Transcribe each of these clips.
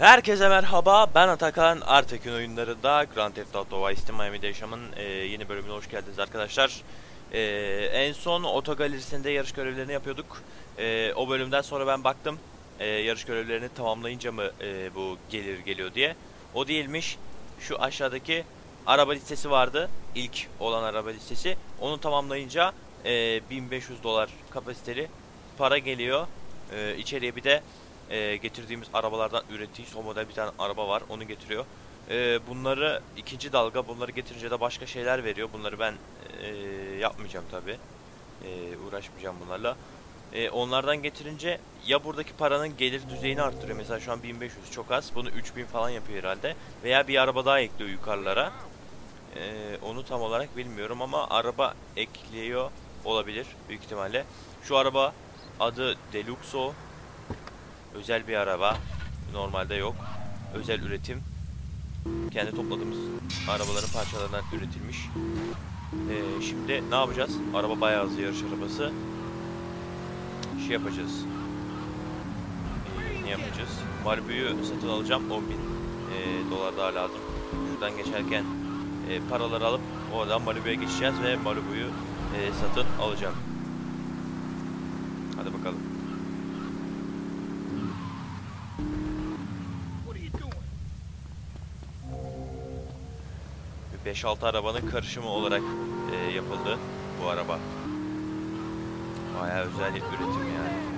Herkese merhaba, ben Atakan. Artekin oyunlarında Grand Theft Auto Vice City Miami'de yaşamın e, yeni bölümüne hoş geldiniz arkadaşlar. E, en son otogalerisinde yarış görevlerini yapıyorduk. E, o bölümden sonra ben baktım e, yarış görevlerini tamamlayınca mı e, bu gelir geliyor diye. O değilmiş. Şu aşağıdaki araba listesi vardı. İlk olan araba listesi. Onu tamamlayınca e, 1500 dolar kapasiteli para geliyor. E, içeriye bir de e, getirdiğimiz arabalardan ürettiği son model bir tane araba var. Onu getiriyor. E, bunları ikinci dalga bunları getirince de başka şeyler veriyor. Bunları ben e, yapmayacağım tabi. E, uğraşmayacağım bunlarla. E, onlardan getirince ya buradaki paranın gelir düzeyini arttırıyor. Mesela şu an 1500 çok az. Bunu 3000 falan yapıyor herhalde. Veya bir araba daha ekliyor yukarılara. E, onu tam olarak bilmiyorum ama araba ekliyor olabilir büyük ihtimalle. Şu araba adı Deluxo. Özel bir araba. Normalde yok. Özel üretim. Kendi topladığımız arabaların parçalarından üretilmiş. Ee, şimdi ne yapacağız? Araba bayağı hızlı yarış arabası. Şey yapacağız. Ee, ne yapacağız? Malibu'yu satın alacağım. 10.000 ee, dolar daha lazım. Şuradan geçerken e, paraları alıp oradan Malibu'ya geçeceğiz ve Malibu'yu e, satın alacağım. Hadi bakalım. 5-6 arabanın karışımı olarak e, yapıldı bu araba. Bayağı özel bir üretim yani.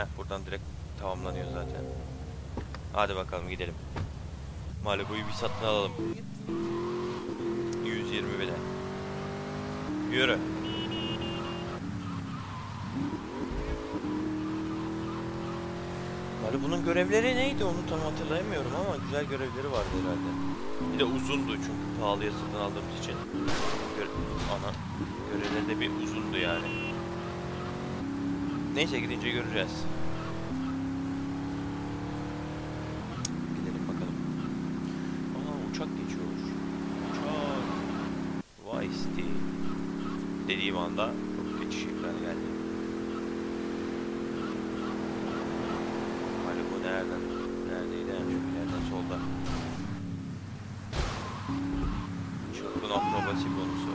Ha. Buradan direkt tamamlanıyor zaten. Hadi bakalım gidelim. Malibu'yu bir satın alalım. 120 bine. Yürü. Malibu'nun görevleri neydi onu tam hatırlayamıyorum ama güzel görevleri vardı herhalde. Bir de uzundu çünkü pahalıya satın aldığımız için. Gör ana görevleri de bir uzundu yani. Neyse gidince göreceğiz. Gidelim bakalım. Aa uçak geçiyor. Uçak. Vice City. Dediğim anda çok geçiş ekranı geldi. Nereden? Neredeydi? Yani şu ileriden solda. Çılgın akrobasi konusu.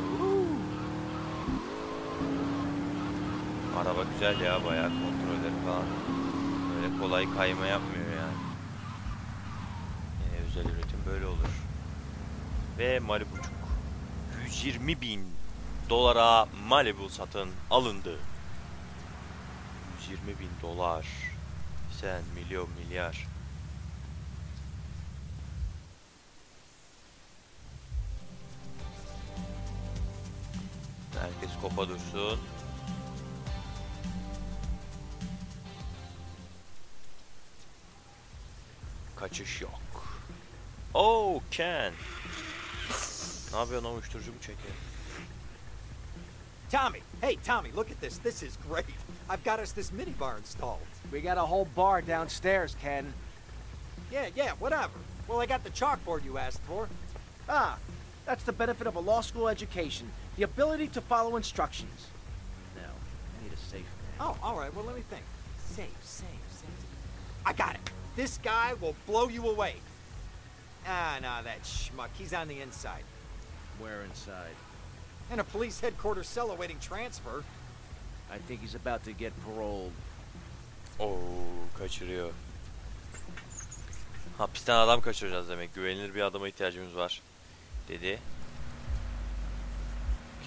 Araba güzel ya bayağı kontrolleri falan. Böyle kolay kayma yapmıyor yani. Yine özel üretim böyle olur. Ve Malibu'cuk. 120 bin dolara Malibu satın alındı. 120 bin dolar. Sen milyon milyar. Herkes kopa dursun. Kaçış yok. Oh Ken. Ne yapıyorsun o uyuşturucu mu çekiyor? Tommy, hey Tommy, look at this. This is great. I've got us this minibar installed. We got a whole bar downstairs, Ken. Yeah, yeah, whatever. Well, I got the chalkboard you asked for. Ah, that's the benefit of a law school education. The ability to follow instructions. No, I need a safe man. Oh, all right. Well, let me think. Safe, safe, safe. I got it. This guy will blow you away. Ah, no, that schmuck. He's on the inside. Where inside? In a police headquarters cell awaiting transfer. I think he's about to get paroled. Oo kaçırıyor. Hapisten adam kaçıracağız demek. Güvenilir bir adama ihtiyacımız var. Dedi.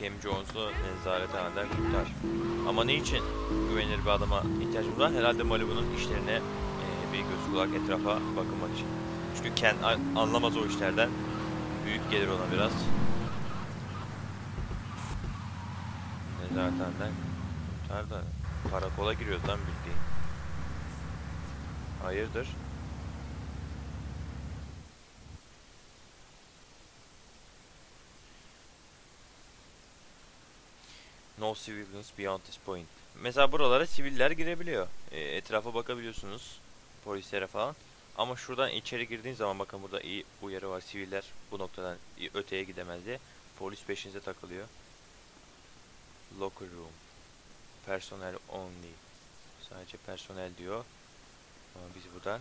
Cam Jones'u nezarethaneden kurtar. Ama ne için güvenilir bir adama ihtiyacımız var? Herhalde Malibu'nun işlerine e, bir göz kulak etrafa bakılmak için. Çünkü Ken anlamaz o işlerden. Büyük gelir ona biraz. Nezarethaneden kurtar da karakola giriyoruz lan bildiğin. Hayırdır? No civilians beyond this point. Mesela buralara siviller girebiliyor. E, etrafa bakabiliyorsunuz. Polislere falan. Ama şuradan içeri girdiğin zaman bakın burada iyi uyarı var. Siviller bu noktadan öteye gidemez diye. Polis peşinize takılıyor. Locker room. Personnel only. Sadece personel diyor. Ama biz buradan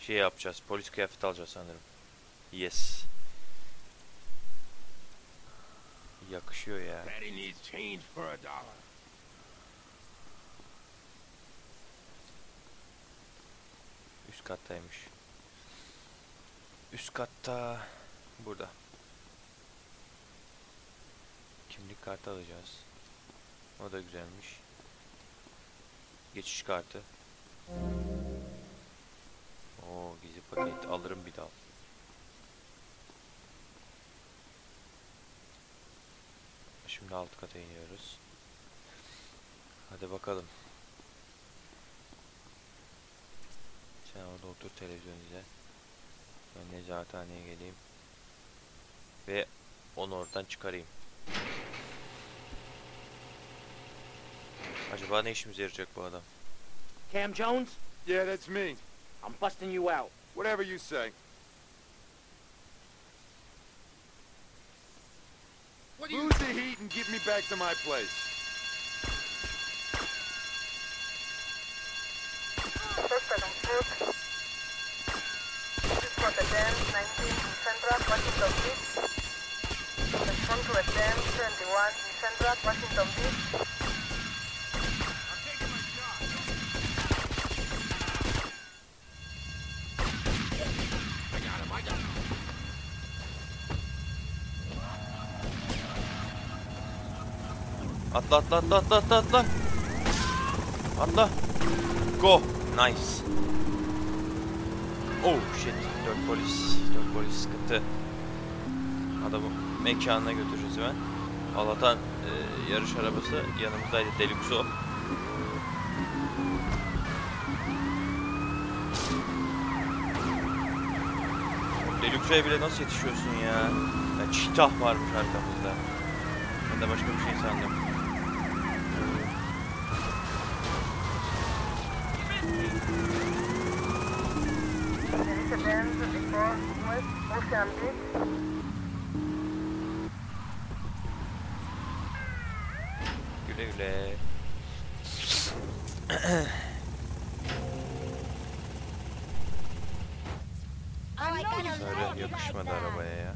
şey yapacağız. Polis kıyafeti alacağız sanırım. Yes. Yakışıyor ya. Üst kattaymış. Üst katta burada. Kimlik kartı alacağız. O da güzelmiş. Geçiş kartı. Oo gizli paket alırım bir daha. Şimdi alt kata iniyoruz. Hadi bakalım. Sen orada otur televizyon izle. Ben nezarethaneye geleyim. Ve onu oradan çıkarayım. Acaba ne işimize yarayacak bu adam? Cam Jones, Yeah, that's me. I'm busting you out. Whatever you say. Lose the heat and get me back to my place. First. This is for the den 19 in Central Washington Beach. Respond to a den 21 in Central Washington Beach. Atla atla atla atla atla atla. Atla. Go. Nice. Oh shit. Dört polis. Dört polis sıkıntı. Adamı mekanına götüreceğiz hemen. Allah'tan e, yarış arabası yanımızdaydı. Deluxo. Deluxo'ya bile nasıl yetişiyorsun ya? ya çitah varmış arkamızda. Ben de başka bir şey sandım. Ocean Beach. Güle. Böyle yakışmadı arabaya ya.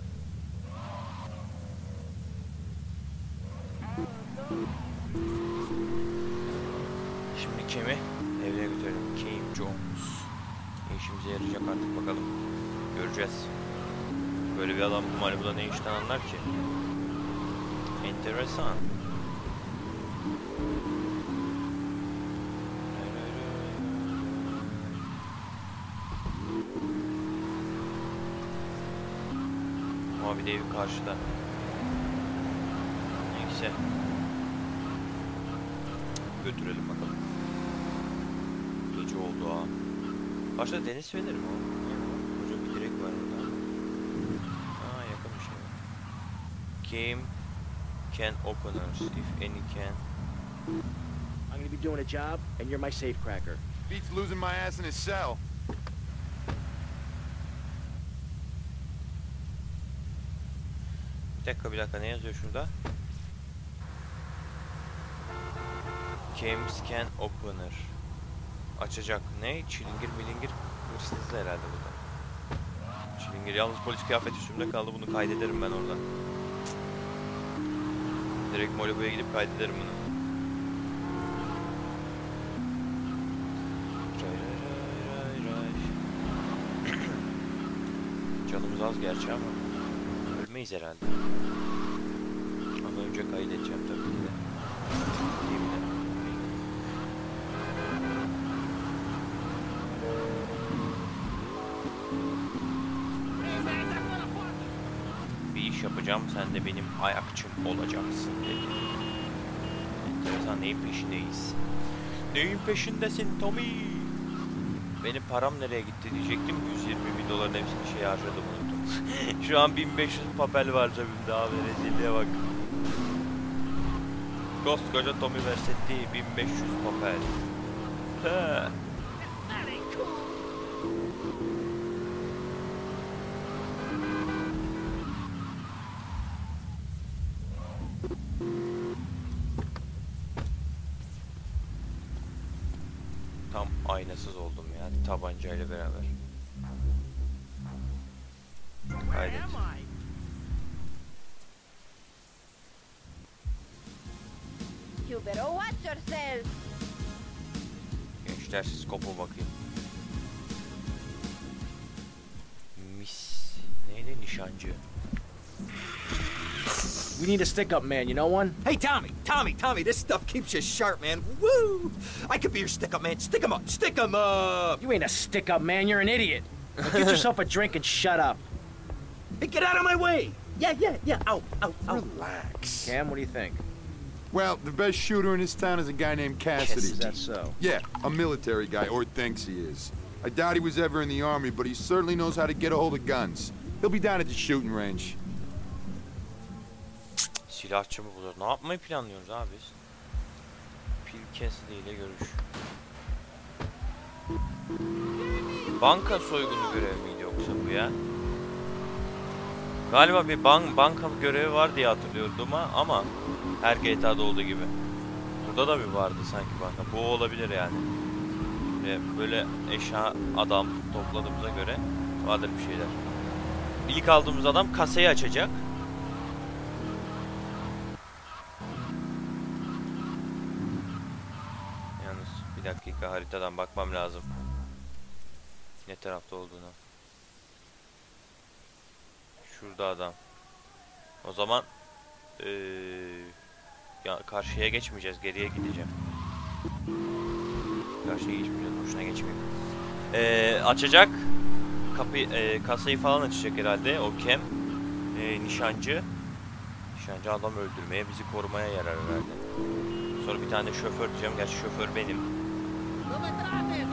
Şimdi Kim'i evine götürelim. Kim Jones. Ne işimize yarayacak artık bakalım. Göreceğiz. Böyle bir adam bu Malibu'da ne işten anlar ki? Enteresan. Mavi de evi karşıda. Neyse. Götürelim bakalım. Gece oldu ha. Başta deniz feneri mi o? Koca bir direk var burada. Aa yakın bir şey. Game can openers if any can. I'm gonna be doing a job, and you're my safecracker. Beats losing my ass in his cell. Bir dakika bir dakika ne yazıyor şurada? Games can opener. Açacak. Ne? Çilingir milingir hırsız herhalde burada. Çilingir yalnız polis kıyafeti üstümde kaldı bunu kaydederim ben orada. Direkt Malibu'ya gidip kaydederim bunu. Gerçi ama ölmeyiz herhalde. Ama önce kaydedeceğim tabii ki de. Bir iş yapacağım, sen de benim ayakçım olacaksın dedi. Enteresan, neyin peşindeyiz? Neyin peşindesin Tommy? Benim param nereye gitti diyecektim. 120 bin doların hepsini şey harcadım. Şu an 1500 papel var cebimde abi rezilliğe bak. Koskoca Tommy Versetti 1500 papel. Tam aynasız oldum ya tabancayla beraber. Kaydet. You better watch yourself. Gençler skopa bakayım. Mis. Neydi? Nişancı. We need a stick-up man, you know one? Hey, Tommy, Tommy, Tommy, this stuff keeps you sharp, man. Woo! I could be your stick up man. Stick 'em up, stick 'em up. You ain't a stick-up man, you're an idiot. Now get yourself a drink and shut up. Hey, get out of my way. Yeah, yeah, yeah. Out, out, out. Relax. Cam, what do you think? Well, the best shooter in this town is a guy named Cassidy. Is that so? Yeah, a military guy, or thinks he is. I doubt he was ever in the army, but he certainly knows how to get a hold of guns. He'll be down at the shooting range. Silahçı mı bulur? Ne yapmayı planlıyoruz abi biz? Pil Cassidy ile görüş. Banka soygunu görevi miydi yoksa bu ya? Galiba bir ban banka görevi var diye hatırlıyordum ama, ama her GTA'da olduğu gibi. Burada da bir vardı sanki banka. Bu olabilir yani. Böyle eşya adam topladığımıza göre vardır bir şeyler. İlk aldığımız adam kasayı açacak. Yalnız bir dakika haritadan bakmam lazım. Ne tarafta olduğunu. Şurada adam. O zaman eee, ya karşıya geçmeyeceğiz, geriye gideceğim. Karşıya geçmeyeceğiz, boşuna geçmeyeyim. Eee, açacak. Kapı, eee, kasayı falan açacak herhalde o kem. Eee, nişancı. Nişancı adam öldürmeye, bizi korumaya yarar herhalde. Sonra bir tane şoför diyeceğim. Gerçi şoför benim.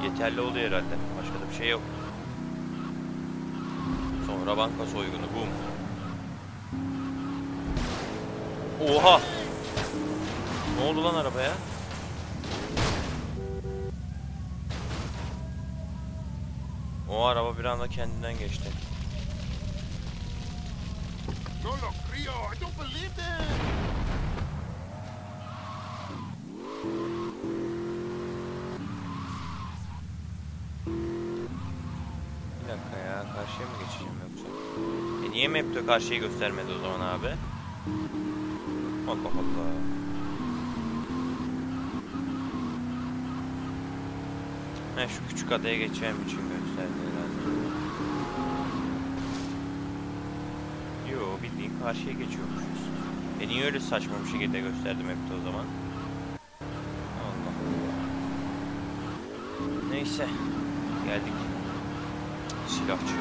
Yeterli oluyor herhalde. Başka da bir şey yok. Sonra banka soygunu. Boom. Oha! Ne oldu lan arabaya? O araba bir anda kendinden geçti. No lo creo. I don't believe this. Bir dakika ya. Karşıya mı geçeceğim yoksa? E niye map'te karşıyı göstermedi o zaman abi? Allah Allah. Ha şu küçük adaya geçeceğim için gösterdi herhalde. Yo bildiğin karşıya geçiyormuşuz. E niye öyle saçma bir şekilde gösterdi map'te o zaman? Allah Allah. Neyse. Geldik. Silahçı.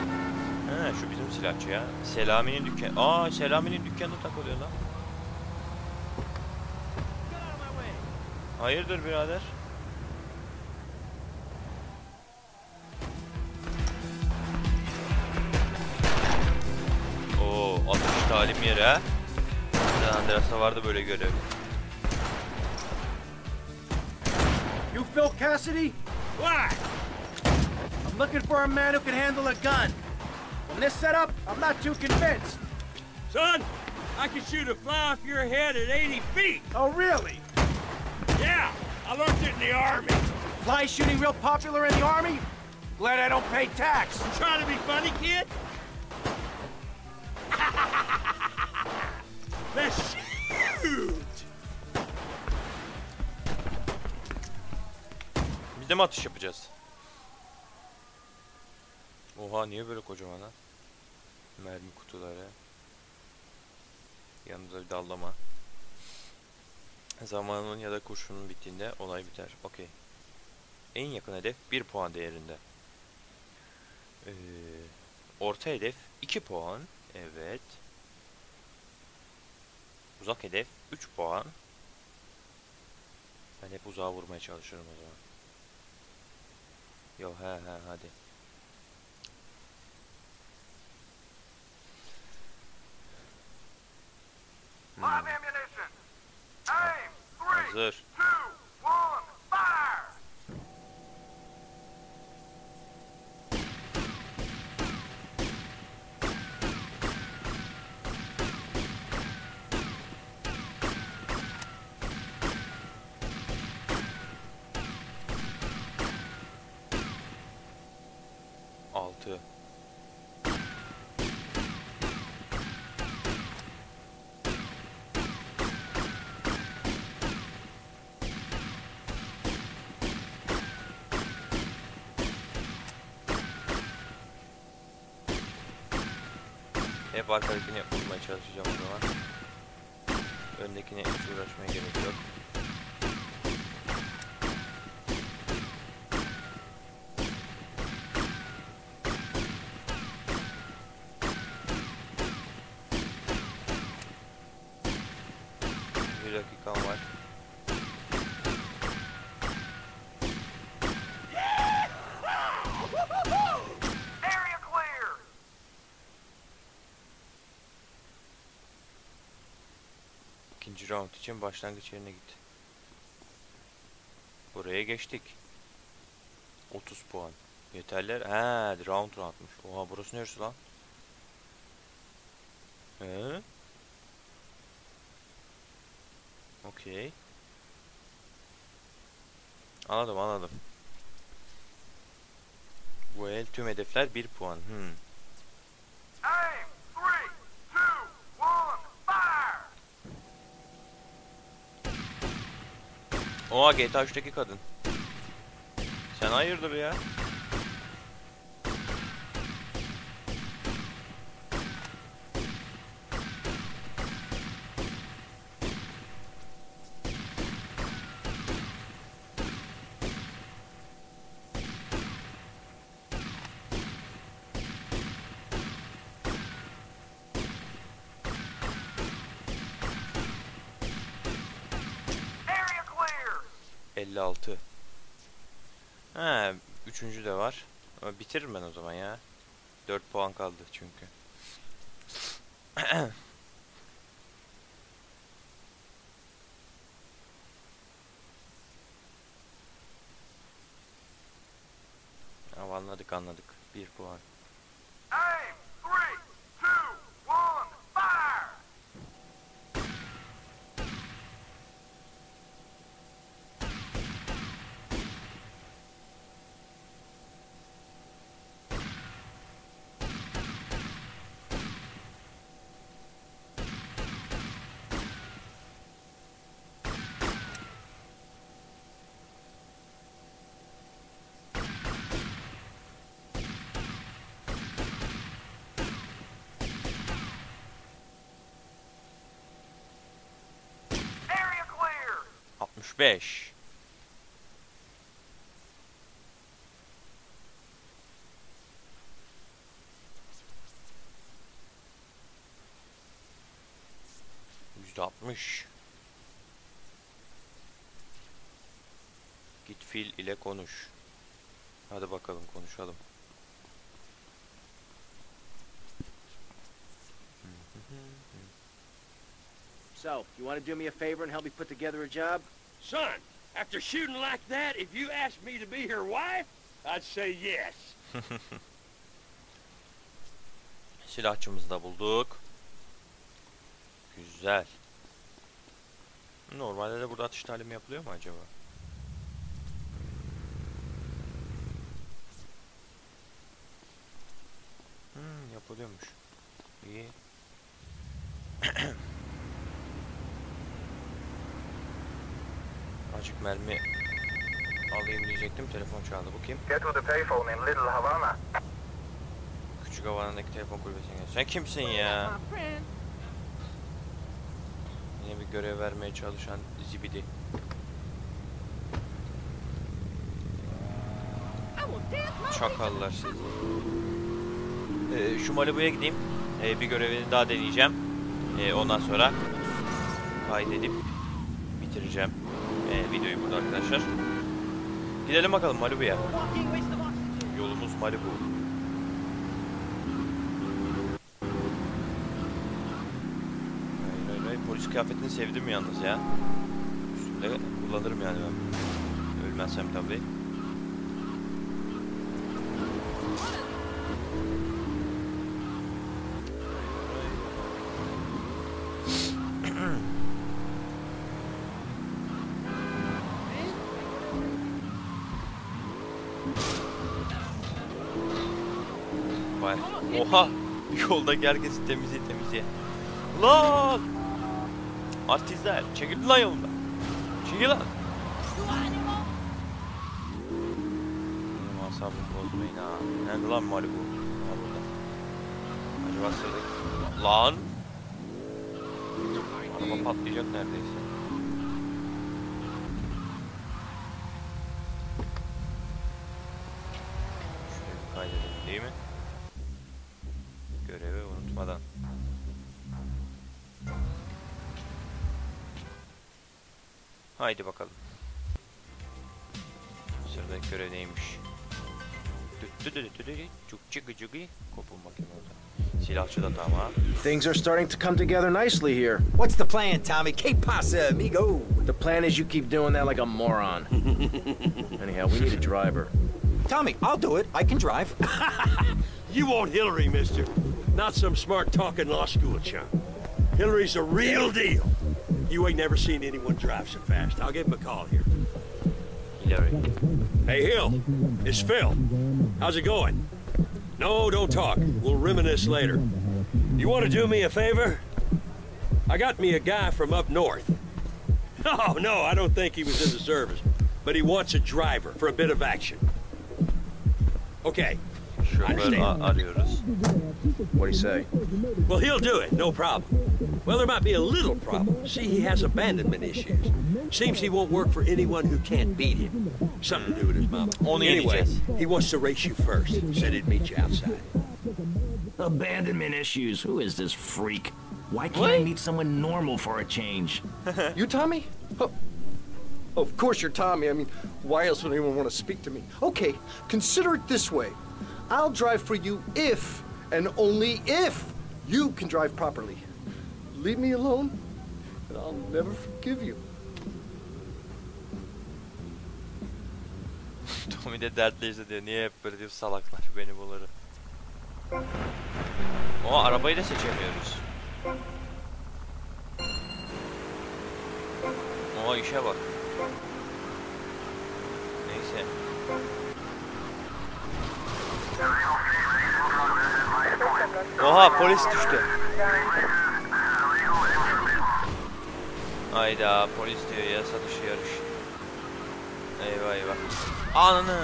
Ha şu bizim silahçı ya. Selami'nin dükkanı. Aa Selami'nin dükkanında takılıyor lan. Hayırdır birader? Oo atış talim yeri ha. San Andreas'ta vardı böyle görev. You Phil Cassidy? Why? I'm looking for a man who can handle a gun. From this setup, I'm not too convinced. Son, I can shoot a fly off your head at 80 feet. Oh, really? Yeah, I learned it in the army. Fly shooting real popular in the army? Glad I don't pay tax. You trying to be funny, kid? Let's shoot. Biz de mi atış yapacağız? Oha niye böyle kocaman lan? Mermi kutuları. Yanında bir dallama. Zamanın ya da kurşunun bittiğinde olay biter. Okey. En yakın hedef 1 puan değerinde. Ee, orta hedef 2 puan. Evet. Uzak hedef 3 puan. Ben hep uzağa vurmaya çalışırım o zaman. Yo he he hadi. Hmm, ammunition. Aim. hazır. two, Hep arkadakini bulmaya çalışacağım o zaman. Öndekine hiç uğraşmaya gerek yok. Bir dakikam var. Round için başlangıç yerine git. Buraya geçtik. 30 puan. Yeterler. Ha, round roundmuş. Oha burası neresi lan? He? Okey. Anladım anladım. Bu el tüm hedefler 1 puan. Hmm. Oha GTA 3'teki kadın. Sen hayırdır ya? 56. Ha, üçüncü de var. Ama bitiririm ben o zaman ya. 4 puan kaldı çünkü. Anladık anladık. 1 puan. 65. Yüzde altmış. Git fil ile konuş. Hadi bakalım konuşalım. So, you want to do me a favor and help me put together a job? Son, after shooting like that, if you asked me to be your wife, I'd say yes. Silahçımızı da bulduk. Güzel. Normalde de burada atış talimi yapılıyor mu acaba? Hmm, yapılıyormuş. İyi. Acık mermi alayım diyecektim. Telefon çaldı. Bu kim? Get to the payphone in Little Havana. Küçük Havana'daki telefon kulübesine gel. Sen kimsin ya? Yine bir görev vermeye çalışan zibidi. Çakallar sizi. Ee, şu Malibu'ya gideyim. Ee, bir görevini daha deneyeceğim. Ee, ondan sonra kaydedip bitireceğim videoyu burada arkadaşlar. Gidelim bakalım Malibu'ya. Yolumuz Malibu. Hayır hayır hayır. Polis kıyafetini sevdim yalnız ya. Üstünde kullanırım yani ben. Ölmezsem tabii. Vay. Oha! Yoldaki herkesi temizliğe temizliğe. Lan! Artistler çekil lan yolumdan. Çekil lan. Benim asabımı bozmayın ha. Nerede lan Malibu? Ha burada. Acaba sıradaki... Lan. Araba patlayacak neredeyse. Things are starting to come together nicely here. What's the plan, Tommy? Que pasa, amigo? The plan is you keep doing that like a moron. Anyhow, we need a driver. Tommy, I'll do it. I can drive. You want Hillary, mister. Not some smart talking law school chump. Hillary's a real deal. You ain't never seen anyone drive so fast. I'll give him a call here. Hillary. Hey, Hill. It's Phil. How's it going? No, don't talk. We'll reminisce later. You want to do me a favor? I got me a guy from up north. Oh, no, I don't think he was in the service. But he wants a driver for a bit of action. Okay. Şoför a- arıyoruz. What do you say? Well, he'll do it, no problem. Well, there might be a little problem. See, he has abandonment issues. Seems he won't work for anyone who can't beat him. Something to do with his mama. Onu anyway, he wants to race you first. Said he'd meet you outside. Abandonment issues. Who is this freak? Why can't I meet someone normal for a change? You Tommy? Oh, of course you're Tommy. I mean, why else would anyone want to speak to me? Okay, consider it this way. I'll drive for you if, and only if, you can drive properly. Leave me alone, and I'll never forgive you. Tommy de dertleyici diyor. Niye hep böyle diyor salaklar beni bulur. O arabayı da seçemiyoruz. O işe bak. Neyse. Oha polis düştü. Hayda polis diyor yasa dışı yarış. Eyvah eyvah. Ananı.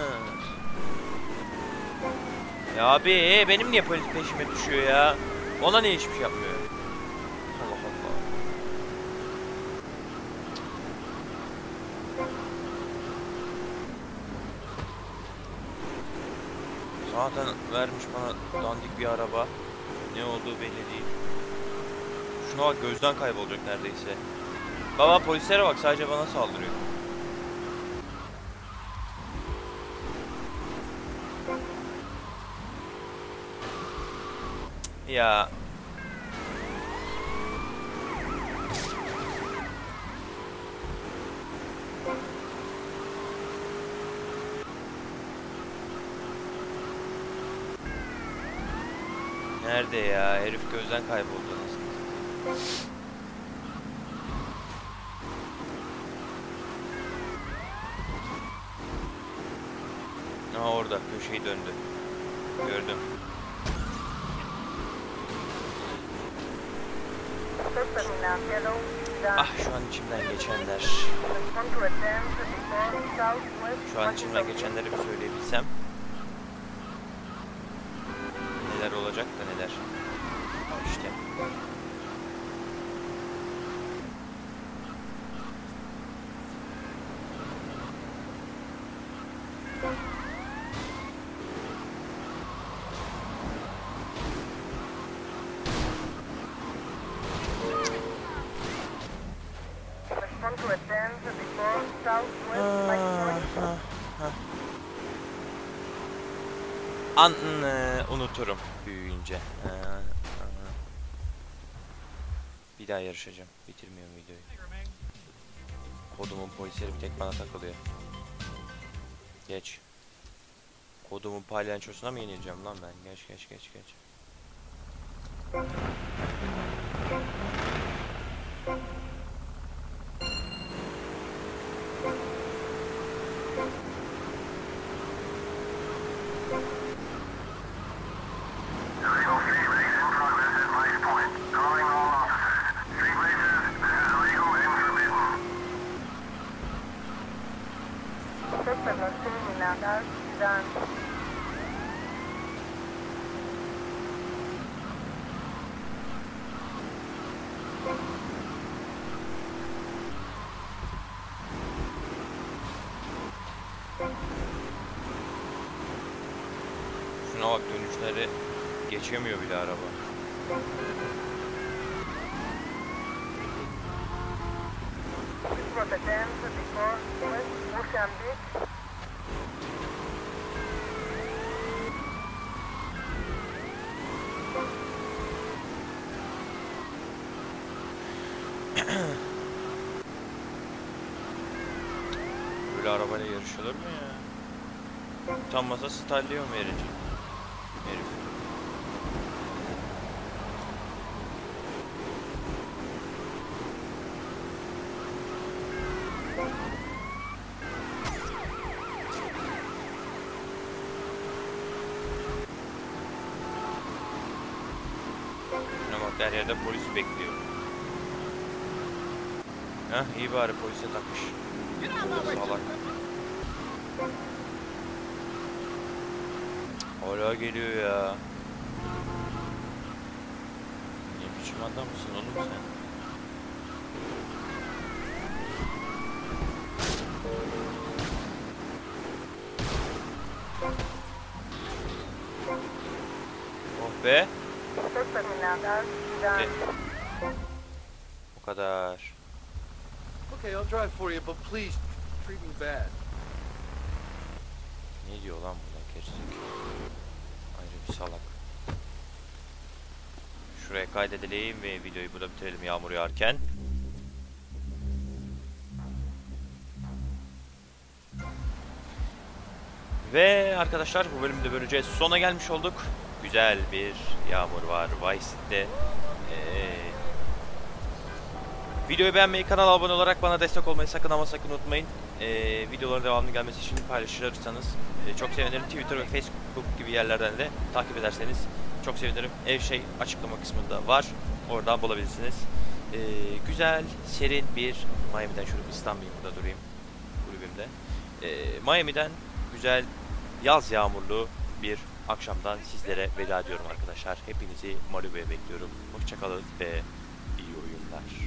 Ya abi benim niye polis peşime düşüyor ya? Ona niye hiçbir şey yapmıyor? Allah Allah. Zaten vermiş bana dandik bir araba. Ne olduğu belli değil. Şuna bak gözden kaybolacak neredeyse. Baba polislere bak sadece bana saldırıyor. Ya. Nerede ya? Herif gözden kayboldu nasıl? Aha orada köşeyi döndü. Gördüm. Ah şu an içimden geçenler. Şu an içimden geçenleri bir söyleyebilsem. An eee, unuturum büyüyünce. Ee, aha. Bir daha yarışacağım. Bitirmiyorum videoyu. Kodumun polisleri bir tek bana takılıyor. Geç. Kodumun palyaçosuna mı yenileceğim lan ben? Geç geç geç geç. Bak dönüşleri geçemiyor bile araba. This was the 10 before West Ocean Beach. Böyle arabayla yarışılır mı ya? Utanmasa style'lıyor mu herif? Herif. Şuna bak her yerde polis bekliyor. Hah iyi bari polise takmış. Salak. Hala geliyor ya. Ne biçim adamsın oğlum sen? Oh be. O kadar. Okay, I'll drive for you, but please treat me bad. Ne diyor lan bu gerizekalı? Ayrı bir salak. Şuraya kaydedelim ve videoyu burada bitirelim yağmur yağarken. Ve arkadaşlar bu bölümde böylece sona gelmiş olduk. Güzel bir yağmur var Vice City'de. Ee, Videoyu beğenmeyi, kanala abone olarak bana destek olmayı sakın ama sakın unutmayın. Ee, videoların devamlı gelmesi için paylaşırsanız e, çok sevinirim. Twitter ve Facebook gibi yerlerden de takip ederseniz çok sevinirim. Ev şey açıklama kısmında var. Oradan bulabilirsiniz. Ee, güzel, serin bir Miami'den bir İstanbul'da burada durayım kulübümde. Ee, Miami'den güzel yaz yağmurlu bir Akşamdan sizlere veda ediyorum arkadaşlar. Hepinizi Malibu'ya bekliyorum. Hoşçakalın ve iyi oyunlar.